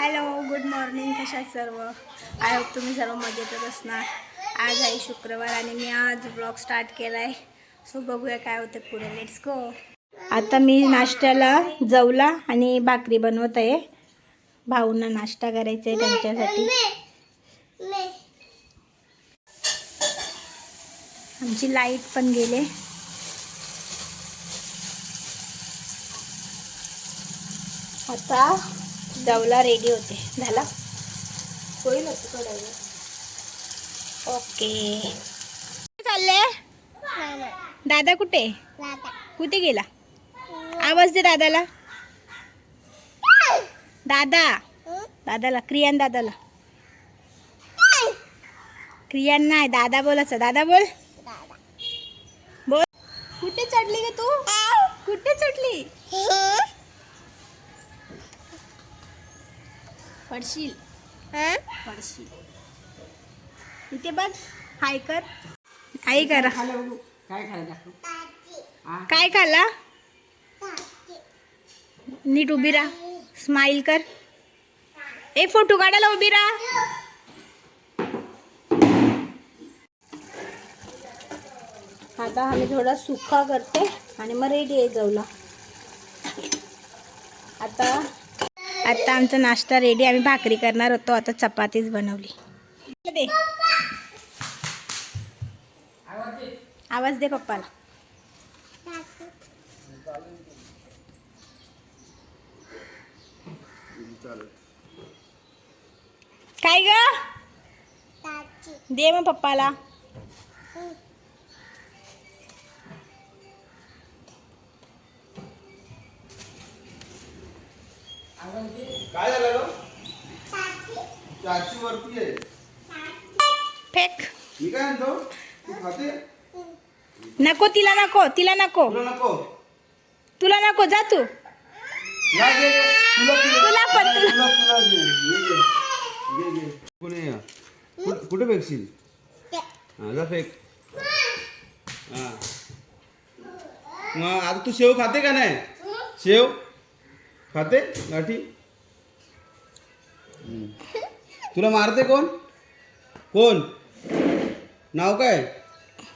Hello good morning कशा सर्व? I hope तुम्ही सर्व मजेतच असणार. आज आहे शुक्रवार आणि मी आज ब्लॉग स्टार्ट केला आहे सो बघूया काय होतं पुढे. लेट्स गो आता मी नाश्त्याला जवला आणि भाकरी बनवत आहे. भाऊंना नाश्ता करायचा आहे त्यांच्यासाठी. आमची लाइट पण गेले. आता जवला रेडी होते. झाला? होईल ओके. चालले? दादा कुठे? कुठे गेला? आवाज दे दादाला. दादा. दादाला क्रियान दादाला. क्रियान नाही दादा बोलायचं दादा बोल. बोल. कुठे चढली ग तू? कुठे चढली? पडशील. पडशील. इथे बघ हाय कर. आई कर. काय दाखव. काय खाल्ला? नीट उभी राहा. स्माइल कर. ए फोटो काढायला उभी राहा. आता आम्ही थोडा सुका करते आणि मग रेडी आहे जाऊला आता आता आमचा नाश्ता रेडी आम्ही भाकरी करणार होतो. आता चपातीच बनवली. दे. आवाज दे पप्पाला. काय ग? दे मग पप्पाला. काय झालं वरती आहे. फेक. मी काय म्हणतो? तू खाते? नको तिला नको तिला नको. तुला नको. तुला नको जा तू. या घे घे. तुला तुला तुला पण, तुला. तुला तुला घे घे, घे घे घे कुठे या? कुठे कुठे फेकशील हा जा फेक. हा. मग आता तू शेव खाते का नाही? शेव? खाते? गाठी. तुला मारते कोण? कोण? नाव काय?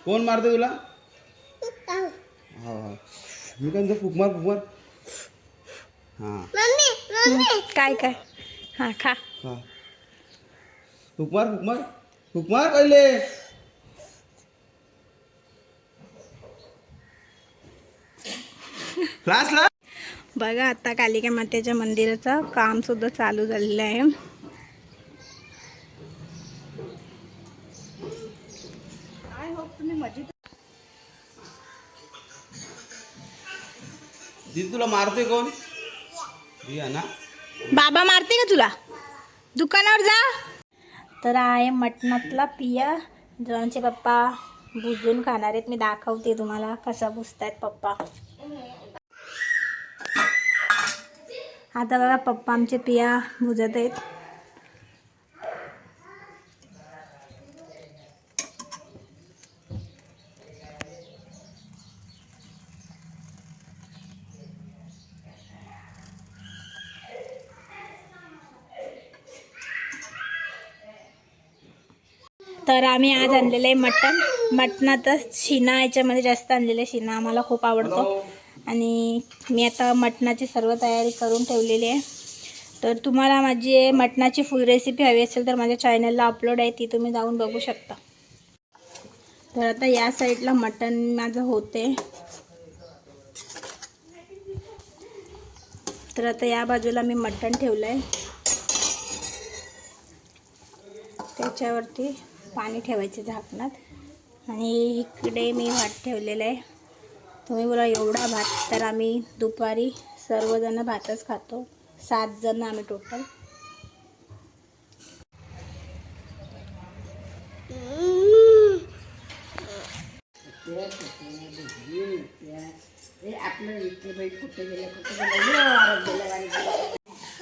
कोण मारते तुला? हा हा. मी काय म्हणतो फुकमार फुकमार. हां. काय काय? हा खा. हा. फुकमार फुकमार. फुकमार पहिले. क्लासला बघा आता कालिका मातेच्या मंदिराचं काम सुद्धा चालू झालेलं आहे. दीदी तुला मारते कोण? ना. बाबा मारते का तुला? दुकानावर जा. तर आहे मटणातला पिया. जो आमचे पप्पा भुजून खाणार आहेत. मी दाखवते तुम्हाला कसा भुजतायत पप्पा. आता बघा पप्पा आमचे पिया भुजत आहेत. तर आम्ही आज आणलेलं आहे मटण. मटणातच शिना याच्यामध्ये जास्त आणलेलं आहे. शिना आम्हाला खूप आवडतो. आणि मी आता मटणाची सर्व तयारी करून ठेवलेली आहे. तर तुम्हाला माझी मटणाची फुल रेसिपी हवी असेल तर माझ्या चॅनलला अपलोड आहे ती तुम्ही जाऊन बघू शकता. तर आता या साईडला मटण माझं होते. तर आता या बाजूला मी मटण ठेवलं आहे त्याच्यावरती पाणी ठेवायचे झाकणात. आणि इकडे मी भात ठेवलेलं आहे. तुम्ही बोला एवढा भात तर आम्ही दुपारी सर्वजण भातच खातो. सात जण आम्ही टोटल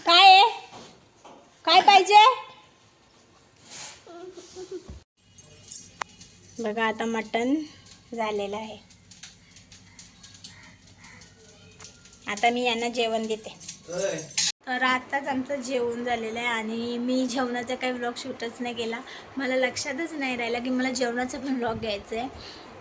काय काय पाहिजे? बघा आता मटण झालेलं आहे. आता मी यांना जेवण देते. तर आत्ताच आमचं जेवण झालेलं आहे आणि मी जेवणाचा काही व्लॉग शूटच नाही केला. मला लक्षातच नाही राहिलं की मला जेवणाचा पण व्लॉग घ्यायचा आहे.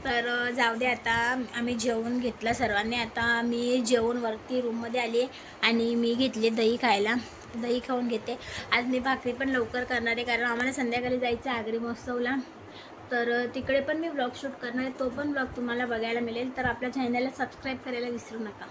तर जाऊ दे आता आम्ही जेवण घेतलं सर्वांनी. आता मी जेवण वरती रूममध्ये आली आणि मी घेतली दही खायला. दही खाऊन घेते. आज मी भाकरी पण लवकर करणार आहे कारण आम्हाला संध्याकाळी जायचं आहे आगरी महोत्सवला. तर तिकडे पण मी ब्लॉग शूट करणार आहे. तो पण ब्लॉग तुम्हाला बघायला मिळेल. तर आपल्या चॅनलला सबस्क्राईब करायला विसरू नका.